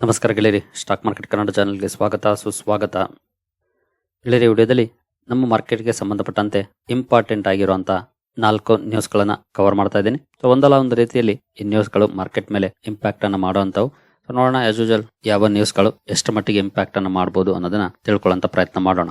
ನಮಸ್ಕಾರ ಗೆಳೆಯರಿ, stock market Kannada ಚಾನಲ್ಗೆ ಸ್ವಾಗತ, ಸುಸ್ವಾಗತ. ಗೆಳೆಯರಿ ವಿಡಿಯೋದಲ್ಲಿ ನಮ್ಮ ಮಾರ್ಕೆಟ್ಗೆ ಸಂಬಂಧಪಟ್ಟಂತೆ ಇಂಪಾರ್ಟೆಂಟ್ ಆಗಿರುವಂಥ ನಾಲ್ಕು ನ್ಯೂಸ್ಗಳನ್ನು ಕವರ್ ಮಾಡ್ತಾ ಇದ್ದೀನಿ. ಸೊ ಒಂದಲ್ಲ ಒಂದು ರೀತಿಯಲ್ಲಿ ಈ ನ್ಯೂಸ್ಗಳು ಮಾರ್ಕೆಟ್ ಮೇಲೆ ಇಂಪ್ಯಾಕ್ಟನ್ನು ಮಾಡುವಂಥವು. ಸೊ ನೋಡೋಣ ಆಸ್ ಯೂಶಲ್ ಯಾವ ನ್ಯೂಸ್ಗಳು ಎಷ್ಟು ಮಟ್ಟಿಗೆ ಇಂಪ್ಯಾಕ್ಟನ್ನು ಮಾಡ್ಬೋದು ಅನ್ನೋದನ್ನು ತಿಳ್ಕೊಳ್ಳೋಂಥ ಪ್ರಯತ್ನ ಮಾಡೋಣ.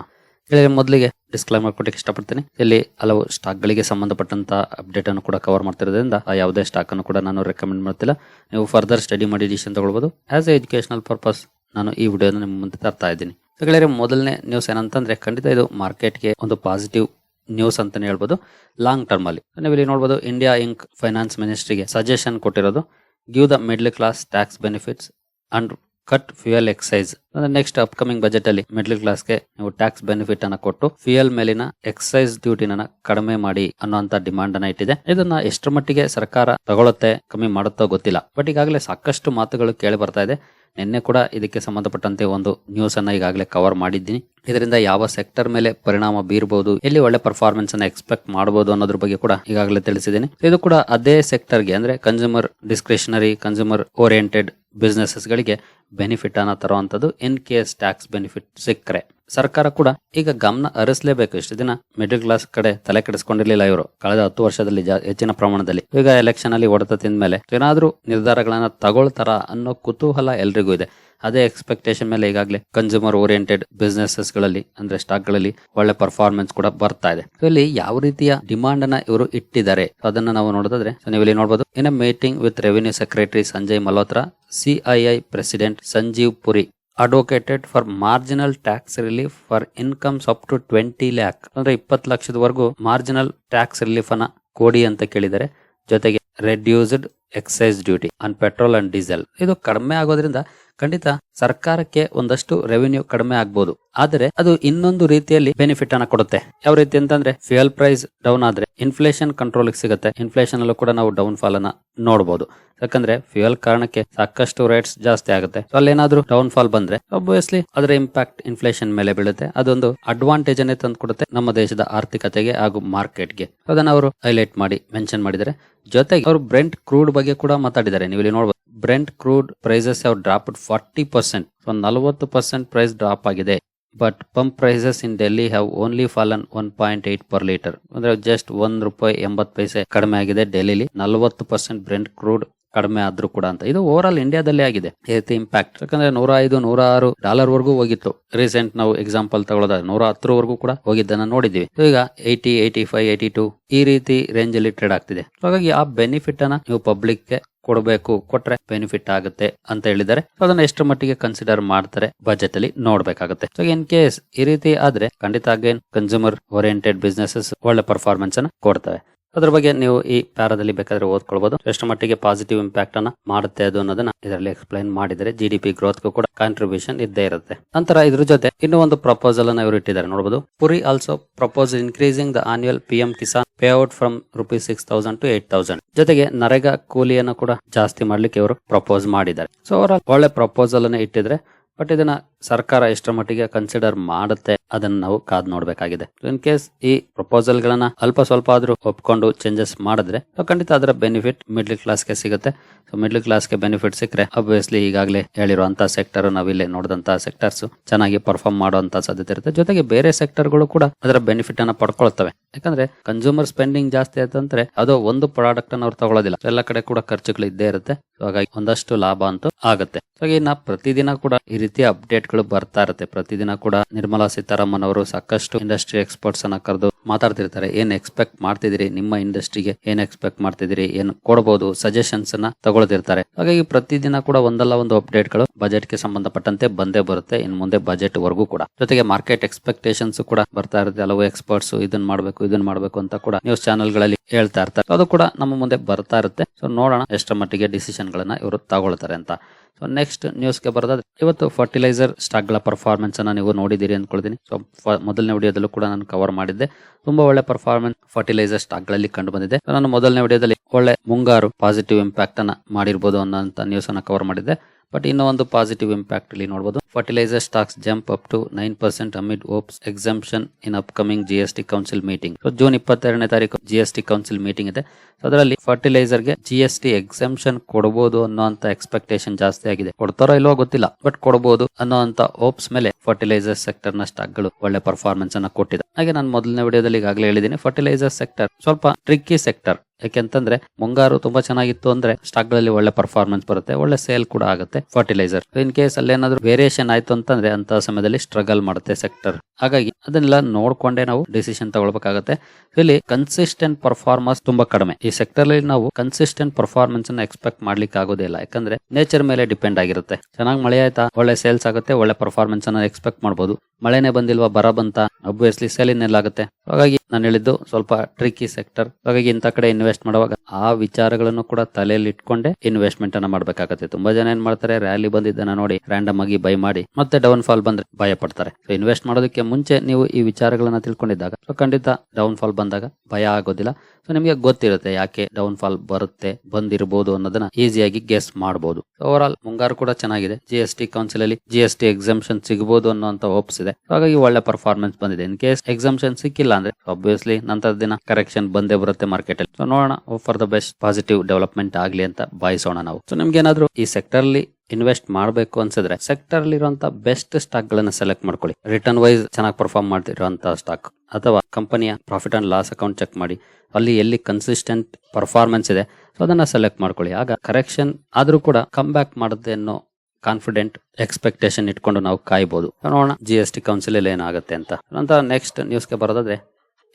ಗೆಳೆಯರಿ ಮೊದಲಿಗೆ ಡಿಸ್ಕ್ಲೈಮರ್ ಕೊಟ್ಟಿಗೆ ಇಷ್ಟಪಡ್ತೀನಿ. ಇಲ್ಲಿ ಹಲವು ಸ್ಟಾಕ್ ಗಳಿಗೆ ಸಂಬಂಧಪಟ್ಟಂತ ಅಪ್ಡೇಟ್ ಅನ್ನು ಕೂಡ ಕವರ್ ಮಾಡ್ತಿರೋದ್ರಿಂದ ಯಾವುದೇ ಸ್ಟಾಕ್ ಅನ್ನು ಕೂಡ ನಾನು ರೆಕಮೆಂಡ್ ಮಾಡ್ತಿಲ್ಲ. ನೀವು ಫರ್ದರ್ ಸ್ಟಡಿ ಮಾಡಿ ಡಿಸಿಷನ್ ತಗೊಳ್ಬಹುದು ಆಸ್ ಎ ಎಜುಕೇಶನಲ್ ಪರ್ಪಸ್ ನಾನು ಈ ವಿಡಿಯೋನ ನಿಮ್ಮ ಮುಂದೆ ತರ್ತಾ ಇದ್ದೀನಿ. ಹೇಳಿದ್ರೆ ಮೊದಲನೇ ನ್ಯೂಸ್ ಏನಂತಂದ್ರೆ, ಖಂಡಿತ ಇದು ಮಾರ್ಕೆಟ್ಗೆ ಒಂದು ಪಾಸಿಟಿವ್ ನ್ಯೂಸ್ ಅಂತಾನೆ ಹೇಳ್ಬೋದು. ಲಾಂಗ್ ಟರ್ಮ್ ಅಲ್ಲಿ. ನೀವು ಇಲ್ಲಿ ನೋಡಬಹುದು ಇಂಡಿಯಾ ಇಂಕ್ ಫೈನಾನ್ಸ್ ಮಿನಿಸ್ಟ್ರಿಗೆ ಸಜೆಷನ್ ಕೊಟ್ಟಿರೋದು give the middle class tax benefits and cut fuel excise ಅಂದ್ರೆ ನೆಕ್ಸ್ಟ್ ಅಪ್ಕಮಿಂಗ್ ಬಜೆಟ್ ಅಲ್ಲಿ ಮಿಡ್ಲ್ ಕ್ಲಾಸ್ಗೆ ನೀವು ಟ್ಯಾಕ್ಸ್ ಬೆನಿಫಿಟ್ ಅನ್ನ ಕೊಟ್ಟು ಫ್ಯೂಯಲ್ ಮೇಲಿನ ಎಕ್ಸೈಸ್ ಡ್ಯೂಟಿನ ಕಡಿಮೆ ಮಾಡಿ ಅನ್ನುವಂತ ಡಿಮಾಂಡ್ ಅನ್ನ ಇಟ್ಟಿದೆ. ಇದನ್ನ ಎಷ್ಟರ ಮಟ್ಟಿಗೆ ಸರ್ಕಾರ ತಗೊಳುತ್ತೆ ಕಮ್ಮಿ ಮಾಡುತ್ತೋ ಗೊತ್ತಿಲ್ಲ. ಬಟ್ ಈಗಾಗಲೇ ಸಾಕಷ್ಟು ಮಾತುಗಳು ಕೇಳಿ ಬರ್ತಾ ಇದೆ. ನಿನ್ನೆ ಕೂಡ ಇದಕ್ಕೆ ಸಂಬಂಧಪಟ್ಟಂತೆ ಒಂದು ನ್ಯೂಸ್ ಅನ್ನ ಈಗಾಗಲೇ ಕವರ್ ಮಾಡಿದ್ದೀನಿ. ಇದರಿಂದ ಯಾವ ಸೆಕ್ಟರ್ ಮೇಲೆ ಪರಿಣಾಮ ಬೀರಬಹುದು ಎಲ್ಲಿ ಒಳ್ಳೆ ಪರ್ಫಾರ್ಮೆನ್ಸ್ ಅನ್ನ ಎಕ್ಸ್ಪೆಕ್ಟ್ ಮಾಡಬಹುದು ಅನ್ನೋದ್ರ ಬಗ್ಗೆ ಕೂಡ ಈಗಾಗಲೇ ತಿಳಿಸಿದ್ದೀನಿ. ಇದು ಕೂಡ ಅದೇ ಸೆಕ್ಟರ್ಗೆ ಅಂದ್ರೆ consumer discretionary consumer oriented businesses ಗಳಿಗೆ ಬೆನಿಫಿಟ್ ಅನ್ನ ತರುವಂತದ್ದು ಇನ್ ಕೇಸ್ ಟ್ಯಾಕ್ಸ್ ಬೆನಿಫಿಟ್ ಸಿಕ್ಕರೆ. ಸರ್ಕಾರ ಕೂಡ ಈಗ ಗಮನ ಹರಿಸಲೇಬೇಕು. ಇಷ್ಟು ದಿನ ಮಿಡಲ್ ಕ್ಲಾಸ್ ಕಡೆ ತಲೆ ಕೆಡಿಸ್ಕೊಂಡಿರ್ಲಿಲ್ಲ ಇವರು. ಕಳೆದ ಹತ್ತು ವರ್ಷದಲ್ಲಿ ಹೆಚ್ಚಿನ ಪ್ರಮಾಣದಲ್ಲಿ. ಈಗ ಎಲೆಕ್ಷನ್ ಅಲ್ಲಿ ಹೊಡೆತ ತಿಂದ ಮೇಲೆ ಏನಾದ್ರೂ ನಿರ್ಧಾರಗಳನ್ನ ತಗೊಳ್ತಾರ ಅನ್ನೋ ಕುತೂಹಲ ಎಲ್ರಿಗೂ ಇದೆ. ಅದೇ ಎಕ್ಸ್ಪೆಕ್ಟೇಷನ್ ಮೇಲೆ ಈಗಾಗಲೇ ಕನ್ಸ್ಯೂಮರ್ ಓರಿಯೆಂಟೆಡ್ ಬಿಸ್ನೆಸಸ್ಗಳಲ್ಲಿ, ಅಂದ್ರೆ ಸ್ಟಾಕ್ಗಳಲ್ಲಿ ಒಳ್ಳೆ ಪರ್ಫಾರ್ಮೆನ್ಸ್ ಕೂಡ ಬರ್ತಾ ಇದೆ. ಇಲ್ಲಿ ಯಾವ ರೀತಿಯ ಡಿಮಾಂಡ್ ಅನ್ನ ಇವರು ಇಟ್ಟಿದ್ದಾರೆ? ಅದನ್ನ ನಾವು ನೋಡೋದಾದ್ರೆ ನೀವು ಇಲ್ಲಿ ನೋಡಬಹುದು in meeting with revenue secretary Sanjay Malhotra CII president Sanjeev Puri. Advocated for marginal tax relief for incomes up to twenty lakh ಅಂದ್ರೆ ಇಪ್ಪತ್ತು ಲಕ್ಷದವರೆಗೂ ಮಾರ್ಜಿನಲ್ ಟ್ಯಾಕ್ಸ್ ರಿಲೀಫ್ ಅನ್ನ ಕೊಡಿ ಅಂತ ಕೇಳಿದರೆ ಜೊತೆಗೆ reduced excise duty on petrol and diesel ಇದು ಕಡಿಮೆ ಆಗೋದ್ರಿಂದ ಖಂಡಿತ ಸರ್ಕಾರಕ್ಕೆ ಒಂದಷ್ಟು ರೆವಿನ್ಯೂ ಕಡಿಮೆ ಆಗ್ಬೋದು. ಆದರೆ ಅದು ಇನ್ನೊಂದು ರೀತಿಯಲ್ಲಿ ಬೆನಿಫಿಟ್ ಅನ್ನ ಕೊಡುತ್ತೆ. ಯಾವ ರೀತಿ ಅಂತಂದ್ರೆ ಫ್ಯೂಯಲ್ ಪ್ರೈಸ್ ಡೌನ್ ಆದ್ರೆ ಇನ್ಫ್ಲೇಷನ್ ಕಂಟ್ರೋಲ್ ಸಿಗುತ್ತೆ. ಇನ್ಫ್ಲೇಷನ್ ಅಲ್ಲೂ ಕೂಡ ನಾವು ಡೌನ್ ಫಾಲ್ ಅನ್ನ ನೋಡಬಹುದು ಯಾಕಂದ್ರೆ ಫ್ಯೂಯಲ್ ಕಾರಣಕ್ಕೆ ಸಾಕಷ್ಟು ರೇಟ್ಸ್ ಜಾಸ್ತಿ ಆಗುತ್ತೆ. ಸೊ ಅಲ್ಲೇನಾದ್ರೂ ಡೌನ್ ಫಾಲ್ ಬಂದ್ರೆ ಒಬ್ವಿಯಸ್ಲಿ ಅದರ ಇಂಪ್ಯಾಕ್ಟ್ ಇನ್ಫ್ಲೇಷನ್ ಮೇಲೆ ಬೀಳುತ್ತೆ. ಅದೊಂದು ಅಡ್ವಾಂಟೇಜ್ ಅನ್ನೇ ತಂದು ಕೊಡುತ್ತೆ ನಮ್ಮ ದೇಶದ ಆರ್ಥಿಕತೆಗೆ ಹಾಗೂ ಮಾರ್ಕೆಟ್ಗೆ ಅದನ್ನ ಅವರು ಹೈಲೈಟ್ ಮಾಡಿ ಮೆನ್ಷನ್ ಮಾಡಿದರೆ ಜೊತೆಗೆ ಅವರು ಬ್ರೆಂಟ್ ಕ್ರೂಡ್ ಬಗ್ಗೆ ಕೂಡ ಮಾತಾಡಿದ್ದಾರೆ. ನೀವು ಇಲ್ಲಿ ನೋಡಬಹುದು ಬ್ರೆಂಟ್ ಕ್ರೂಡ್ ಪ್ರೈಸಸ್ ಅವ್ರು ಡ್ರಾಪ್ ಫಾರ್ಟಿ ಪರ್ಸೆಂಟ್ ನಲವತ್ತು ಪರ್ಸೆಂಟ್ ಪ್ರೈಸ್ ಡ್ರಾಪ್ ಆಗಿದೆ. But pump prices in Delhi have only fallen one point eight per litre ಅಂದ್ರೆ ಜಸ್ಟ್ ಒಂದ್ ರೂಪಾಯಿ ಎಂಬತ್ ಪೈಸೆ ಕಡಿಮೆ ಆಗಿದೆ ಡೆಲ್ಲಿಲಿ ನಲವತ್ತು ಪರ್ಸೆಂಟ್ ಬ್ರೆಂಟ್ ಕ್ರೂಡ್ ಕಡಿಮೆ ಆದ್ರೂ ಕೂಡ ಅಂತ. ಇದು ಓವರ್ ಆಲ್ ಇಂಡಿಯಾದಲ್ಲೇ ಆಗಿದೆ. ರೀತಿ ಇಂಪ್ಯಾಕ್ಟ್ ಯಾಕಂದ್ರೆ ನೂರ ಐದು ನೂರ ಆರು ಡಾಲರ್ ವರೆಗೂ ಹೋಗಿತ್ತು. ರೀಸೆಂಟ್ ನಾವು ಎಕ್ಸಾಂಪಲ್ ತಗೊಳ್ಳೋದಾದ್ರೆ ನೂರ ಹತ್ತರವರೆಗೂ ಕೂಡ ಹೋಗಿದ್ದನ್ನ ನೋಡಿದ್ವಿ ಈಗ eighty eighty five eighty two ಈ ರೀತಿ ರೇಂಜ್ ಅಲ್ಲಿ ಟ್ರೇಡ್ ಆಗ್ತಿದೆ. ಹಾಗಾಗಿ ಆ ಬೆನಿಫಿಟ್ ಅನ್ನ ನೀವು ಪಬ್ಲಿಕ್ಗೆ ಕೊಡಬೇಕು, ಕೊಟ್ರೆ ಬೆನಿಫಿಟ್ ಆಗುತ್ತೆ ಅಂತ ಹೇಳಿದ್ದಾರೆ. ಅದನ್ನ ಎಷ್ಟು ಮಟ್ಟಿಗೆ ಕನ್ಸಿಡರ್ ಮಾಡ್ತಾರೆ ಬಜೆಟ್ ಅಲ್ಲಿ ನೋಡ್ಬೇಕಾಗುತ್ತೆ. ಸೊ ಇನ್ ಕೇಸ್ ಈ ರೀತಿ ಆದ್ರೆ ಖಂಡಿತ ಅಗೇನ್ ಕನ್ಸ್ಯೂಮರ್ ಓರಿಯೆಂಟೆಡ್ ಬಿಸ್ನೆಸಸ್ ಒಳ್ಳೆ ಪರ್ಫಾರ್ಮೆನ್ಸ್ ಅನ್ನ ಕೊಡ್ತವೆ. ಅದ್ರ ಬಗ್ಗೆ ನೀವು ಈ ಪ್ಯಾರದಲ್ಲಿ ಬೇಕಾದ್ರೆ ಓದ್ಕೊಳ್ಬಹುದು ಎಷ್ಟು ಮಟ್ಟಿಗೆ ಪಾಸಿಟಿವ್ ಇಂಪ್ಯಾಕ್ಟ್ ಅನ್ನ ಮಾಡುತ್ತೆ ಅದು ಅನ್ನೋದನ್ನ ಇದರಲ್ಲಿ ಎಕ್ಸ್ಪ್ಲೈನ್ ಮಾಡಿದರೆ ಜಿ ಡಿ ಪಿ ಕೂಡ ಕಾಂಟ್ರಿಬ್ಯೂಷನ್ ಇದ್ದೇ ಇರುತ್ತೆ. ನಂತರ ಇದ್ರ ಜೊತೆ ಇನ್ನೂ ಒಂದು ಪ್ರಪೋಸಲ್ ಅನ್ನ ಇವರು ಇಟ್ಟಿದ್ದಾರೆ ನೋಡಬಹುದು Puri also propose increasing the annual P M Kisan pay out from rupees six thousand to eight thousand ಜೊತೆಗೆ ನರೇಗಾ ಕೂಲಿಯನ್ನು ಕೂಡ ಜಾಸ್ತಿ ಮಾಡ್ಲಿಕ್ಕೆ ಇವರು ಪ್ರಪೋಸ್ ಮಾಡಿದ್ದಾರೆ. ಸೊ ಅವರ ಒಳ್ಳೆ ಪ್ರಪೋಸಲ್ ಅನ್ನ ಇಟ್ಟಿದ್ರೆ ಬಟ್ ಇದನ್ನ ಸರ್ಕಾರ ಎಷ್ಟರ ಮಟ್ಟಿಗೆ ಕನ್ಸಿಡರ್ ಮಾಡುತ್ತೆ ಅದನ್ನ ನಾವು ಕಾದ್ ನೋಡ್ಬೇಕಾಗಿದೆ. ಇನ್ ಕೇಸ್ ಈ ಪ್ರಪೋಸಲ್ ಗಳನ್ನ ಅಲ್ಪ ಸ್ವಲ್ಪ ಆದ್ರೂ ಒಪ್ಕೊಂಡು ಚೇಂಜಸ್ ಮಾಡಿದ್ರೆ ಖಂಡಿತ ಅದರ ಬೆನಿಫಿಟ್ ಮಿಡ್ಲ್ ಕ್ಲಾಸ್ಗೆ ಸಿಗುತ್ತೆ. ಸೊ ಮಿಡ್ಲ್ ಕ್ಲಾಸ್ಗೆ ಬೆನಿಫಿಟ್ ಸಿಕ್ಕರೆ ಅಬ್ವಿಯಸ್ಲಿ ಈಗಾಗಲೇ ಹೇಳಿರುವಂತಹ ಸೆಕ್ಟರ್ ನಾವಿಲ್ಲಿ ನೋಡಿದಂತಹ ಸೆಕ್ಟರ್ಸ್ ಚೆನ್ನಾಗಿ ಪರ್ಫಾರ್ಮ್ ಮಾಡುವಂತ ಸಾಧ್ಯತೆ ಇರುತ್ತೆ. ಜೊತೆಗೆ ಬೇರೆ ಸೆಕ್ಟರ್ಗಳು ಕೂಡ ಅದರ ಬೆನಿಫಿಟ್ ಅನ್ನ ಪಡ್ಕೊಳ್ತವೆ. ಯಾಕಂದ್ರೆ ಕನ್ಸ್ಯೂಮರ್ ಸ್ಪೆಂಡಿಂಗ್ ಜಾಸ್ತಿ ಆಯ್ತಂದ್ರೆ ಅದು ಒಂದು ಪ್ರಾಡಕ್ಟ್ ಅನ್ನ ಅವ್ರು ತಗೊಳ್ಳೋದಿಲ್ಲ ಎಲ್ಲ ಕಡೆ ಕೂಡ ಖರ್ಚುಗಳು ಇದ್ದೇ ಇರುತ್ತೆ. ಹಾಗಾಗಿ ಒಂದಷ್ಟು ಲಾಭ ಅಂತೂ ಆಗುತ್ತೆ. ಹಾಗಾಗಿ ನಾ ಪ್ರತಿದಿನ ಕೂಡ ಈ ರೀತಿಯ ಅಪ್ಡೇಟ್ಗಳು ಬರ್ತಾ ಇರುತ್ತೆ. ಪ್ರತಿದಿನ ಕೂಡ ನಿರ್ಮಲಾ ಸೀತಾರಾಮನ್ ಅವರು ಸಾಕಷ್ಟು ಇಂಡಸ್ಟ್ರಿ ಎಕ್ಸ್ಪರ್ಟ್ಸ್ ಅನ್ನ ಕರೆದು ಮಾತಾಡ್ತಿರ್ತಾರೆ. ಏನ್ ಎಕ್ಸ್ಪೆಕ್ಟ್ ಮಾಡ್ತಿದ್ದೀರಿ? ನಿಮ್ಮ ಇಂಡಸ್ಟ್ರಿಗೆ ಏನ್ ಎಕ್ಸ್ಪೆಕ್ಟ್ ಮಾಡ್ತಿದ್ದೀರಿ? ಏನ್ ಕೊಡಬಹುದು ಸಜೆಷನ್ಸ್ ಅನ್ನ ತಗೊಳ್ತಿರ್ತಾರೆ. ಹಾಗಾಗಿ ಪ್ರತಿದಿನ ಕೂಡ ಒಂದಲ್ಲ ಒಂದು ಅಪ್ಡೇಟ್ಗಳು ಬಜೆಟ್ಗೆ ಸಂಬಂಧಪಟ್ಟಂತೆ ಬಂದೇ ಬರುತ್ತೆ. ಇನ್ ಮುಂದೆ ಬಜೆಟ್ ವರೆಗೂ ಕೂಡ. ಜೊತೆಗೆ ಮಾರ್ಕೆಟ್ ಎಕ್ಸ್ಪೆಕ್ಟೇಷನ್ಸ್ ಕೂಡ ಬರ್ತಾ ಇರುತ್ತೆ. ಹಲವು ಎಕ್ಸ್ಪರ್ಟ್ಸ್ ಇದನ್ನ ಮಾಡಬೇಕು ಇದನ್ನ ಮಾಡಬೇಕು ಅಂತ ಕೂಡ ನ್ಯೂಸ್ ಚಾನೆಲ್ಗಳಲ್ಲಿ ಹೇಳ್ತಾ ಇರ್ತಾರೆ. ಅದು ಕೂಡ ನಮ್ಮ ಮುಂದೆ ಬರ್ತಾ ಇರುತ್ತೆ. ಸೊ ನೋಡೋಣ ಎಷ್ಟರ ಮಟ್ಟಿಗೆ ಡಿಸಿಷನ್ ಗಳನ್ನ ಇವರು ತಗೊಳ್ತಾರೆ ಅಂತ. ಸೊ ನೆಕ್ಸ್ಟ್ ನ್ಯೂಸ್ಗೆ ಬರೋದಾದ್ರೆ, ಇವತ್ತು ಫರ್ಟಿಲೈಸರ್ ಸ್ಟಾಕ್ಗಳ ಪರ್ಫಾರ್ಮೆನ್ಸ್ ಅನ್ನ ನೀವು ನೋಡಿದ್ದೀರಿ ಅಂದ್ಕೊಳ್ತೀನಿ. ಸೊ ಮೊದಲನೇ ವಿಡಿಯೋದಲ್ಲೂ ಕೂಡ ನಾನು ಕವರ್ ಮಾಡಿದ್ದೆ. ತುಂಬಾ ಒಳ್ಳೆ ಪರ್ಫಾರ್ಮೆನ್ಸ್ ಫರ್ಟಿಲೈಸರ್ ಸ್ಟಾಕ್ಗಳಲ್ಲಿ ಕಂಡು ಬಂದಿದೆ. ನಾನು ಮೊದಲನೇ ವಿಡಿಯೋದಲ್ಲಿ ಒಳ್ಳೆ ಮುಂಗಾರು ಪಾಸಿಟಿವ್ ಇಂಪ್ಯಾಕ್ಟ್ ಅನ್ನ ಮಾಡಿರ್ಬೋದು ಅನ್ನೋಂತ ನ್ಯೂಸ್ ಅನ್ನ ಕವರ್ ಮಾಡಿದ್ದೆ. ಬಟ್ ಇನ್ನೂ ಒಂದು ಪಾಸಿಟಿವ್ ಇಂಪ್ಯಾಕ್ಟ್ ಇಲ್ಲಿ ನೋಡಬಹುದು fertiliser stocks jump up to nine percent amid hopes exemption in upcoming G S T council meeting June ಇಪ್ಪತ್ತೆರಡನೇ ತಾರೀಕು G S T council meeting ಇದೆ. ಅದರಲ್ಲಿ ಫರ್ಟಿಲೈಸರ್ಗೆ ಜಿ ಎಸ್ ಟಿ ಎಕ್ಸಂಪ್ಷನ್ ಕೊಡಬಹುದು ಅನ್ನೋಂತ ಎಕ್ಸ್ಪೆಕ್ಟೇಷನ್ ಜಾಸ್ತಿ ಆಗಿದೆ. ಕೊಡ್ತಾರೋ ಇಲ್ವೋ ಗೊತ್ತಿಲ್ಲ. ಬಟ್ ಕೊಡಬಹುದು ಅನ್ನೋಂತ ಓಪ್ಸ್ ಮೇಲೆ ಫರ್ಟಿಲೈಸರ್ ಸೆಕ್ಟರ್ನ ಸ್ಟಾಕ್ಗಳು ಒಳ್ಳೆ ಪರ್ಫಾರ್ಮೆನ್ಸ್ ಅನ್ನ ಕೊಟ್ಟಿದೆ. ಹಾಗೆ ನಾನು ಮೊದಲನೇ ವಿಡಿಯೋದಲ್ಲಿ ಈಗಾಗಲೇ ಹೇಳಿದ್ದೀನಿ ಫರ್ಟಿಲೈಸರ್ ಸೆಕ್ಟರ್ ಸ್ವಲ್ಪ ಟ್ರಿಕ್ಕಿ ಸೆಕ್ಟರ್ ಯಾಕೆಂತಂದ್ರೆ ಮುಂಗಾರು ತುಂಬಾ ಚೆನ್ನಾಗಿತ್ತು ಅಂದ್ರೆ ಸ್ಟಾಕ್ಗಳಲ್ಲಿ ಒಳ್ಳೆ ಪರ್ಫಾರ್ಮೆನ್ಸ್ ಬರುತ್ತೆ, ಒಳ್ಳೆ ಸೇಲ್ ಕೂಡ ಆಗುತ್ತೆ ಫರ್ಟಿಲೈಸರ್ ಇನ್ ಕೇಸ್ ಅಲ್ಲಿ ಏನಾದ್ರು ವೇರಿಯೇಷನ್ ಆಯ್ತು ಅಂತಂದ್ರೆ ಅಂತ ಸಮಯದಲ್ಲಿ ಸ್ಟ್ರಗಲ್ ಮಾಡುತ್ತೆ ಸೆಕ್ಟರ್ ಹಾಗಾಗಿ ಅದನ್ನೆಲ್ಲ ನೋಡ್ಕೊಂಡೆ ನಾವು ಡಿಸಿಷನ್ ತಗೊಳ್ಬೇಕಾಗತ್ತೆ. ಇಲ್ಲಿ ಕನ್ಸಿಸ್ಟೆಂಟ್ ಪರ್ಫಾರ್ಮೆನ್ಸ್ ತುಂಬಾ ಕಡಿಮೆ. ಈ ಸೆಕ್ಟರ್ ಅಲ್ಲಿ ನಾವು ಕನ್ಸಿಸ್ಟೆಂಟ್ ಪರ್ಫಾರ್ಮೆನ್ಸ್ ಅನ್ನ ಎಕ್ಸ್ಪೆಕ್ಟ್ ಮಾಡ್ಲಿಕ್ಕೆ ಆಗೋದಿಲ್ಲ ಯಾಕಂದ್ರೆ ನೇಚರ್ ಮೇಲೆ ಡಿಪೆಂಡ್ ಆಗಿರುತ್ತೆ. ಚೆನ್ನಾಗಿ ಮಳೆ ಆಯ್ತಾ, ಒಳ್ಳೆ ಸೇಲ್ಸ್ ಆಗುತ್ತೆ, ಒಳ್ಳೆ ಪರ್ಫಾರ್ಮೆನ್ಸ್ ಅನ್ನ ಎಕ್ಸ್ಪೆಕ್ಟ್ ಮಾಡಬಹುದು ಮಳೆನೇ ಬಂದಿಲ್ವಾ, ಬರ ಬಂತ? ಅಬ್ವಿಯಸ್ಲಿ ಸೇಲ್ ಆಗುತ್ತೆ. ಹಾಗಾಗಿ ನಾನು ಹೇಳಿದ್ದು ಸ್ವಲ್ಪ ಟ್ರಿಕ್ಕಿ ಸೆಕ್ಟರ್ ಹಾಗಾಗಿ ಇಂಥ ಕಡೆ ಇನ್ವೆಸ್ಟ್ ಮಾಡುವಾಗ ಆ ವಿಚಾರಗಳನ್ನು ಕೂಡ ತಲೆಯಲ್ಲಿ ಇಟ್ಕೊಂಡೆ ಇನ್ವೆಸ್ಟ್ಮೆಂಟ್ ಅನ್ನ ಮಾಡ್ಬೇಕಾಗತ್ತೆ. ತುಂಬಾ ಜನ ಏನ್ ಮಾಡ್ತಾರೆ ರ್ಯಾಲಿ ಬಂದಿದ್ದನ್ನ ನೋಡಿ ರ್ಯಾಂಡಮ್ ಆಗಿ ಬೈ ಮಾಡಿ ಮತ್ತೆ ಡೌನ್ ಫಾಲ್ ಬಂದ್ರೆ ಭಯ ಪಡ್ತಾರೆ. ಸೊ ಇನ್ವೆಸ್ಟ್ ಮಾಡೋದಕ್ಕೆ ಮುಂಚೆ ನೀವು ಈ ವಿಚಾರಗಳನ್ನ ತಿಳ್ಕೊಂಡಿದ್ದಾಗ ಖಂಡಿತ ಡೌನ್ ಫಾಲ್ ಬಂದಾಗ ಭಯ ಆಗೋದಿಲ್ಲ. ಸೊ ನಿಮಗೆ ಗೊತ್ತಿರುತ್ತೆ ಯಾಕೆ ಡೌನ್ ಫಾಲ್ ಬರುತ್ತೆ ಬಂದಿರಬಹುದು ಅನ್ನೋದನ್ನ ಈಸಿಯಾಗಿ ಗೆಸ್ ಮಾಡಬಹುದು ಓವರ್ ಆಲ್ ಮುಂಗಾರು ಕೂಡ ಚೆನ್ನಾಗಿದೆ. ಜಿ ಎಸ್ ಟಿ ಕೌನ್ಸಿಲ್ ಅಲ್ಲಿ ಜಿ ಎಸ್ ಟಿ ಎಕ್ಸಾಮ್ಷನ್ ಸಿಗಬಹುದು ಅನ್ನೋಂತ ಹೋಪ್ಸ್ ಇದೆ. ಹಾಗಾಗಿ ಒಳ್ಳೆ ಪರ್ಫಾರ್ಮೆನ್ಸ್ ಬಂದಿದೆ. ಇನ್ ಕೇಸ್ ಎಕ್ಸಾಮ್ಷನ್ ಸಿಕ್ಕಿಲ್ಲ ಅಂದ್ರೆ ಆಬ್ವಿಯಸ್ಲಿ ನಂತರ ದಿನ ಕರೆಕ್ಷನ್ ಬಂದೇ ಬರುತ್ತೆ ಮಾರ್ಕೆಟ್ ಅಲ್ಲಿ. ಸೊ ನೋಡೋಣ for the best positive development ಆಗ್ಲಿ ಅಂತ ಬಾಯಿಸೋಣ ನಾವು. ಸೊ ನಿಮ್ಗೆ ಏನಾದ್ರು ಈ ಸೆಕ್ಟರ್ ಅಲ್ಲಿ ಇನ್ವೆಸ್ಟ್ ಮಾಡಬೇಕು ಅನ್ಸಿದ್ರೆ ಸೆಕ್ಟರ್ ಅಲ್ಲಿ ಇರುವಂತ ಬೆಸ್ಟ್ ಸ್ಟಾಕ್ ಗಳನ್ನ ಸೆಲೆಕ್ಟ್ ಮಾಡ್ಕೊಳ್ಳಿ. ರಿಟರ್ನ್ ವೈಸ್ ಚೆನ್ನಾಗಿ ಪರ್ಫಾರ್ಮ್ ಮಾಡ್ತಿರುವಂತಹ ಸ್ಟಾಕ್ ಅಥವಾ ಕಂಪನಿಯ profit and loss account check ಮಾಡಿ. ಅಲ್ಲಿ ಎಲ್ಲಿ ಕನ್ಸಿಸ್ಟೆಂಟ್ ಪರ್ಫಾರ್ಮೆನ್ಸ್ ಇದೆ ಸೊ ಅದನ್ನ ಸೆಲೆಕ್ಟ್ ಮಾಡ್ಕೊಳ್ಳಿ. ಆಗ ಕರೆಕ್ಷನ್ ಆದ್ರೂ ಕೂಡ ಕಮ್ ಬ್ಯಾಕ್ ಮಾಡುತ್ತೆ ಅನ್ನೋ ಕಾನ್ಫಿಡೆಂಟ್ ಎಕ್ಸ್ಪೆಕ್ಟೇಷನ್ ಇಟ್ಕೊಂಡು ನಾವು ಕಾಯ್ಬೋದು. ನೋಡೋಣ ಜಿ ಎಸ್ ಟಿ ಕೌನ್ಸಿಲ್ ಏನಾಗುತ್ತೆ ಅಂತ. ನಂತರ ನೆಕ್ಸ್ಟ್ ನ್ಯೂಸ್ಗೆ ಬರೋದಾದ್ರೆ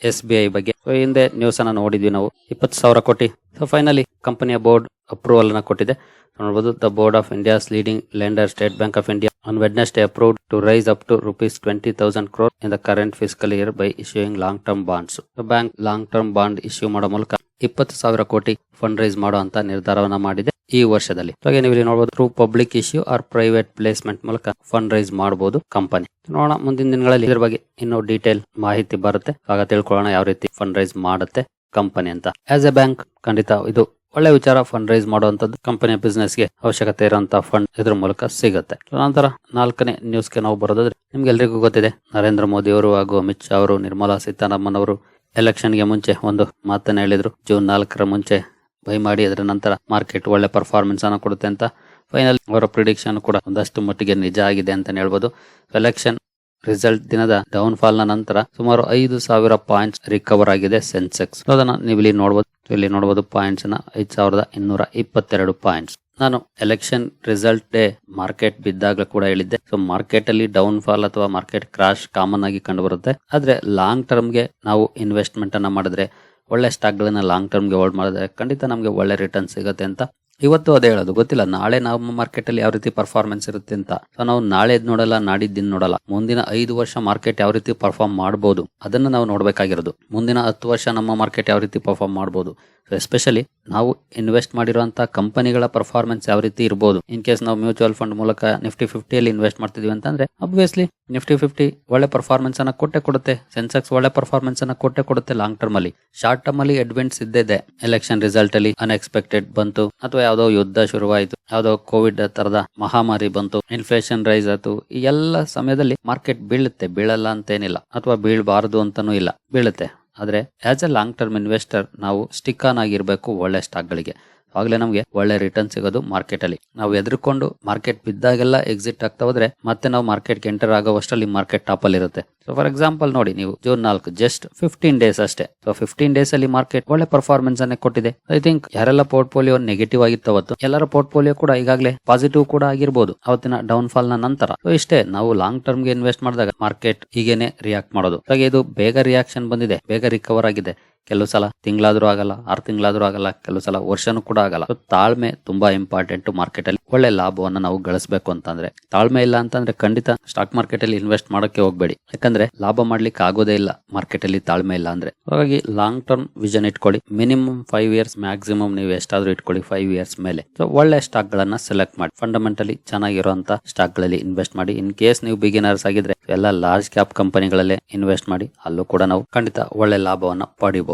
ಎಸ್ ಬಿ ಐ ಬಗ್ಗೆ ಸೊ ಹಿಂದೆ ನ್ಯೂಸ್ ಅನ್ನ ನೋಡಿದ್ವಿ ನಾವು. ಇಪ್ಪತ್ತು ಸಾವಿರ ಕೋಟಿ. ಸೊ ಫೈನಲಿ ಕಂಪನಿಯ ಬೋರ್ಡ್ ಅಪ್ರೂವಲ್ ಅನ್ನ ಕೊಟ್ಟಿದೆ. ನೋಡಬಹುದು the board of India's leading lender State Bank of India on Wednesday approved to raise up to rupees twenty thousand crore in the current fiscal year by issuing long term bonds bank long term bond issue ಮಾಡೋ ಮೂಲಕ ಇಪ್ಪತ್ತು ಸಾವಿರ ಕೋಟಿ fund raise ಮಾಡುವಂತ ನಿರ್ಧಾರವನ್ನ ಮಾಡಿದೆ. ಈ ವರ್ಷದಲ್ಲಿ. ಹಾಗೆ ನೀವು ಇಲ್ಲಿ ನೋಡಬಹುದು through public issue or private placement ಮೂಲಕ ಫಂಡ್ ರೈಸ್ ಮಾಡಬಹುದು ಕಂಪನಿ ನೋಡೋಣ ಮುಂದಿನ ದಿನಗಳಲ್ಲಿ ಇದ್ರ ಬಗ್ಗೆ ಇನ್ನೂ ಡೀಟೇಲ್ ಮಾಹಿತಿ ಬರುತ್ತೆ. ಆಗ ತಿಳ್ಕೊಳ್ಳೋಣ ಯಾವ ರೀತಿ ಫಂಡ್ ರೈಸ್ ಮಾಡುತ್ತೆ ಕಂಪನಿ ಅಂತ. ಆಸ್ ಎ ಬ್ಯಾಂಕ್ ಖಂಡಿತ ಇದು ಒಳ್ಳೆ ವಿಚಾರ ಫಂಡ್ ರೈಸ್ ಮಾಡುವಂತದ್ದು ಕಂಪನಿಯ ಬಿಸ್ನೆಸ್ಗೆ ಅವಶ್ಯಕತೆ ಇರುವಂತಹ ಫಂಡ್ ಇದ್ರ ಮೂಲಕ ಸಿಗುತ್ತೆ. ನಂತರ ನಾಲ್ಕನೇ ನ್ಯೂಸ್ಗೆ ನಾವು ಬರೋದಾದ್ರೆ ನಿಮ್ಗೆ ಎಲ್ರಿಗೂ ಗೊತ್ತಿದೆ, ನರೇಂದ್ರ ಮೋದಿ ಅವರು ಹಾಗೂ ಅಮಿತ್ ಶಾ ಅವರು, ನಿರ್ಮಲಾ ಸೀತಾರಾಮನ್ ಅವರು ಎಲೆಕ್ಷನ್ಗೆ ಮುಂಚೆ ಒಂದು ಮಾತನ್ನ ಹೇಳಿದ್ರು. ಜೂನ್ ನಾಲ್ಕರ ಮುಂಚೆ ಬೈ ಮಾಡಿ ಅದರ ನಂತರ ಮಾರ್ಕೆಟ್ ಒಳ್ಳೆ ಪರ್ಫಾರ್ಮೆನ್ಸ್ ಅನ್ನು ಕೊಡುತ್ತೆ ಅಂತ ಫೈನಲ್ ಅವರ ಪ್ರಿಡಿಕ್ಷನ್ ಕೂಡ ಒಂದಷ್ಟು ಮಟ್ಟಿಗೆ ನಿಜ ಆಗಿದೆ ಅಂತ ಹೇಳ್ಬೋದು. ಎಲೆಕ್ಷನ್ ರಿಸಲ್ಟ್ ದಿನದ ಡೌನ್ ಫಾಲ್ನ ನಂತರ ಸುಮಾರು ಐದು ಸಾವಿರ ಪಾಯಿಂಟ್ಸ್ ರಿಕವರ್ ಆಗಿದೆ ಸೆನ್ಸೆಕ್ಸ್ ಅದನ್ನ ನೀವು ಇಲ್ಲಿ ನೋಡಬಹುದು ಇಲ್ಲಿ ನೋಡಬಹುದು ಪಾಯಿಂಟ್ಸ್ನ ಐದ್ ಸಾವಿರದ ಇನ್ನೂರ ಇಪ್ಪತ್ತೆರಡು ಪಾಯಿಂಟ್ಸ್ ನಾನು ಎಲೆಕ್ಷನ್ ರಿಸಲ್ಟ್ ಡೇ ಮಾರ್ಕೆಟ್ ಬಿದ್ದಾಗ ಕೂಡ ಹೇಳಿದ್ದೆ. ಸೊ ಮಾರ್ಕೆಟ್ ಅಲ್ಲಿ ಡೌನ್ ಫಾಲ್ ಅಥವಾ ಮಾರ್ಕೆಟ್ ಕ್ರಾಶ್ ಕಾಮನ್ ಆಗಿ ಕಂಡು ಬರುತ್ತೆ. ಆದ್ರೆ ಲಾಂಗ್ ಟರ್ಮ್ಗೆ ನಾವು ಇನ್ವೆಸ್ಟ್ಮೆಂಟ್ ಅನ್ನ ಮಾಡಿದ್ರೆ ಒಳ್ಳೆ ಸ್ಟಾಕ್ಗಳನ್ನ ಲಾಂಗ್ ಟರ್ಮ್ಗೆ ಹೋಲ್ಡ್ ಮಾಡಿದ್ರೆ ಖಂಡಿತ ನಮಗೆ ಒಳ್ಳೆ ರಿಟರ್ನ್ ಸಿಗುತ್ತೆ ಅಂತ. ಇವತ್ತು ಅದೇ ಹೇಳೋದು, ಗೊತ್ತಿಲ್ಲ, ನಾಳೆ ನಮ್ಮ ಮಾರ್ಕೆಟ್ ಅಲ್ಲಿ ಯಾವ ರೀತಿ ಪರ್ಫಾರ್ಮೆನ್ಸ್ ಇರುತ್ತೆ ಅಂತ. ಸೊ ನಾವು ನಾಳೆ ನೋಡಲ್ಲ ನಾಡಿದ್ದಿನ ನೋಡಲ್ಲ. ಮುಂದಿನ ಐದು ವರ್ಷ ಮಾರ್ಕೆಟ್ ಯಾವ ರೀತಿ ಪರ್ಫಾರ್ಮ್ ಮಾಡಬಹುದು ಅದನ್ನ ನಾವು ನೋಡಬೇಕಾಗಿರೋದು. ಮುಂದಿನ ಹತ್ತು ವರ್ಷ ನಮ್ಮ ಮಾರ್ಕೆಟ್ ಯಾವ ರೀತಿ ಪರ್ಫಾರ್ಮ್ ಮಾಡಬಹುದು ಎಸ್ಪೆಷಲಿ ನಾವು ಇನ್ವೆಸ್ಟ್ ಮಾಡಿರುವಂಥ ಕಂಪನಿಗಳ ಪರ್ಫಾರ್ಮೆನ್ಸ್ ಯಾವ ರೀತಿ ಇರ್ಬೋದು. ಇನ್ ಕೇಸ್ ನಾವು ಮ್ಯೂಚುವಲ್ ಫಂಡ್ ಮೂಲಕ ನಿಫ್ಟಿ ಫಿಫ್ಟಿಯಲ್ಲಿ ಇನ್ವೆಸ್ಟ್ ಮಾಡ್ತಿದ್ವಿ ಅಂತಂದ್ರೆ ಅಬ್ವಿಯಸ್ಲಿ ನಿಫ್ಟಿ ಫಿಫ್ಟಿ ಒಳ್ಳೆ ಪರ್ಫಾರ್ಮೆನ್ಸ್ ಅನ್ನ ಕೊಟ್ಟೆ ಕೊಡುತ್ತೆ. ಸೆನ್ಸೆಕ್ಸ್ ಒಳ್ಳೆ ಪರ್ಫಾರ್ಮೆನ್ಸ್ ಅನ್ನ ಕೊಟ್ಟೆ ಕೊಡುತ್ತೆ ಲಾಂಗ್ ಟರ್ಮ್ ಅಲ್ಲಿ. ಶಾರ್ಟ್ ಟರ್ಮ್ ಅಲ್ಲಿ ಅಡ್ವೆಂಟ್ಸ್ ಇದ್ದೇ ಎಲೆಕ್ಷನ್ ರಿಸಲ್ಟ್ ಅಲ್ಲಿ ಅನ್ಎಕ್ಸ್ಪೆಕ್ಟೆಡ್ ಬಂತು. ಅಥವಾ ಯಾವುದೋ ಯುದ್ಧ ಶುರುವಾಯಿತು. ಯಾವುದೋ ಕೋವಿಡ್ ತರದ ಮಹಾಮಾರಿ ಬಂತು. ಇನ್ಫ್ಲೇಷನ್ ರೈಸ್ ಆಯ್ತು. ಈ ಎಲ್ಲ ಸಮಯದಲ್ಲಿ ಮಾರ್ಕೆಟ್ ಬೀಳುತ್ತೆ. ಬೀಳಲ್ಲ ಅಂತೇನಿಲ್ಲ. ಅಥವಾ ಬೀಳಬಾರದು ಅಂತಾನೂ ಇಲ್ಲ. ಬೀಳುತ್ತೆ. ಆದ್ರೆ as a long term investor ನಾವು ಸ್ಟಿಕ್ ಆನ್ ಆಗಿರಬೇಕು ಒಳ್ಳೆ ಸ್ಟಾಕ್ ಗಳಿಗೆ. ಆಗ್ಲೇ ನಮಗೆ ಒಳ್ಳೆ ರಿಟರ್ನ್ ಸಿಗೋದು ಮಾರ್ಕೆಟ್ ಅಲ್ಲಿ. ನಾವು ಎದ್ರುಕೊಂಡು ಮಾರ್ಕೆಟ್ ಬಿದ್ದಾಗೆಲ್ಲ ಎಕ್ಸಿಟ್ ಆಗ್ತಾ ಹೋದ್ರೆ ಮತ್ತೆ ನಾವು ಮಾರ್ಕೆಟ್ ಎಂಟರ್ ಆಗೋವಷ್ಟರಲ್ಲಿ ಮಾರ್ಕೆಟ್ ಟಾಪ್ ಅಲ್ಲಿ ಇರುತ್ತೆ. ಸೊ ಫಾರ್ ಎಕ್ಸಾಂಪಲ್ ನೋಡಿ, ನೀವು ಜೂನ್ ನಾಲ್ಕು ಜಸ್ಟ್ ಫಿಫ್ಟೀನ್ ಡೇಸ್ ಅಷ್ಟೇ. ಸೊ ಫಿಫ್ಟೀನ್ ಡೇಸ್ ಅಲ್ಲಿ ಮಾರ್ಕೆಟ್ ಒಳ್ಳೆ ಪರ್ಫಾರ್ಮೆನ್ಸ್ ಅನ್ನೇ ಕೊಟ್ಟಿದೆ. ಐ ಥಿಂಕ್ ಯಾರೆಲ್ಲ ಪೋರ್ಟ್ಫೋಲಿಯೋ ನೆಗೆಟಿವ್ ಆಗಿತ್ತು ಅವತ್ತು, ಎಲ್ಲರ ಪೋರ್ಟ್ಫೋಲಿಯೋ ಕೂಡ ಈಗಾಗಲೇ ಪಾಸಿಟಿವ್ ಕೂಡ ಆಗಿರ್ಬೋದು ಅವತ್ತಿನ ಡೌನ್ ಫಾಲ್ನ ನಂತರ. ಸೊ ಇಷ್ಟೇ, ನಾವು ಲಾಂಗ್ ಟರ್ಮ್ಗೆ ಇನ್ವೆಸ್ಟ್ ಮಾಡಿದಾಗ ಮಾರ್ಕೆಟ್ ಹೀಗೇನೆ ರಿಯಾಕ್ಟ್ ಮಾಡೋದು. ಹಾಗೆ ಇದು ಬೇಗ ರಿಯಾಕ್ಷನ್ ಬಂದಿದೆ, ಬೇಗ ರಿಕವರ್ ಆಗಿದೆ. ಕೆಲವು ಸಲ ತಿಂಗಳಾದ್ರೂ ಆಗಲ್ಲ, ಆರು ತಿಂಗಳಾದ್ರೂ ಆಗಲ್ಲ, ಕೆಲವು ಸಲ ವರ್ಷನೂ ಕೂಡ ಆಗಲ್ಲ. ತಾಳ್ಮೆ ತುಂಬಾ ಇಂಪಾರ್ಟೆಂಟ್ ಮಾರ್ಕೆಟ್ ಅಲ್ಲಿ ಒಳ್ಳೆ ಲಾಭವನ್ನ ನಾವು ಗಳಿಸಬೇಕು ಅಂತಂದ್ರೆ. ತಾಳ್ಮೆ ಇಲ್ಲ ಅಂತಂದ್ರೆ ಖಂಡಿತ ಸ್ಟಾಕ್ ಮಾರ್ಕೆಟ್ ಅಲ್ಲಿ ಇನ್ವೆಸ್ಟ್ ಮಾಡೋಕೆ ಹೋಗ್ಬೇಡಿ. ಯಾಕಂದ್ರೆ ಲಾಭ ಮಾಡ್ಲಿಕ್ಕೆ ಆಗೋದೇ ಇಲ್ಲ ಮಾರ್ಕೆಟ್ ಅಲ್ಲಿ ತಾಳ್ಮೆ ಇಲ್ಲ ಅಂದ್ರೆ. ಹಾಗಾಗಿ ಲಾಂಗ್ ಟರ್ಮ್ ವಿಷನ್ ಇಟ್ಕೊಳ್ಳಿ. ಮಿನಿಮಮ್ ಫೈವ್ ಇಯರ್ಸ್ ಮ್ಯಾಕ್ಸಿಮಮ್ ನೀವು ಎಷ್ಟಾದ್ರೂ ಇಟ್ಕೊಳ್ಳಿ ಫೈವ್ ಇಯರ್ಸ್ ಮೇಲೆ. ಸೊ ಒಳ್ಳೆ ಸ್ಟಾಕ್ ಗಳನ್ನ ಸೆಲೆಕ್ಟ್ ಮಾಡಿ. ಫಂಡಮೆಂಟಲಿ ಚೆನ್ನಾಗಿರುವಂತ ಸ್ಟಾಕ್ಗಳಲ್ಲಿ ಇನ್ವೆಸ್ಟ್ ಮಾಡಿ. ಇನ್ ಕೇಸ್ ನೀವು ಬಿಗಿನರ್ಸ್ ಆಗಿದ್ರೆ, ಎಲ್ಲ ಲಾರ್ಜ್ ಕ್ಯಾಪ್ ಕಂಪನಿಗಳಲ್ಲೇ ಇನ್ವೆಸ್ಟ್ ಮಾಡಿ. ಅಲ್ಲೂ ಕೂಡ ನಾವು ಖಂಡಿತ ಒಳ್ಳೆ ಲಾಭವನ್ನ ಪಡಿಬಹುದು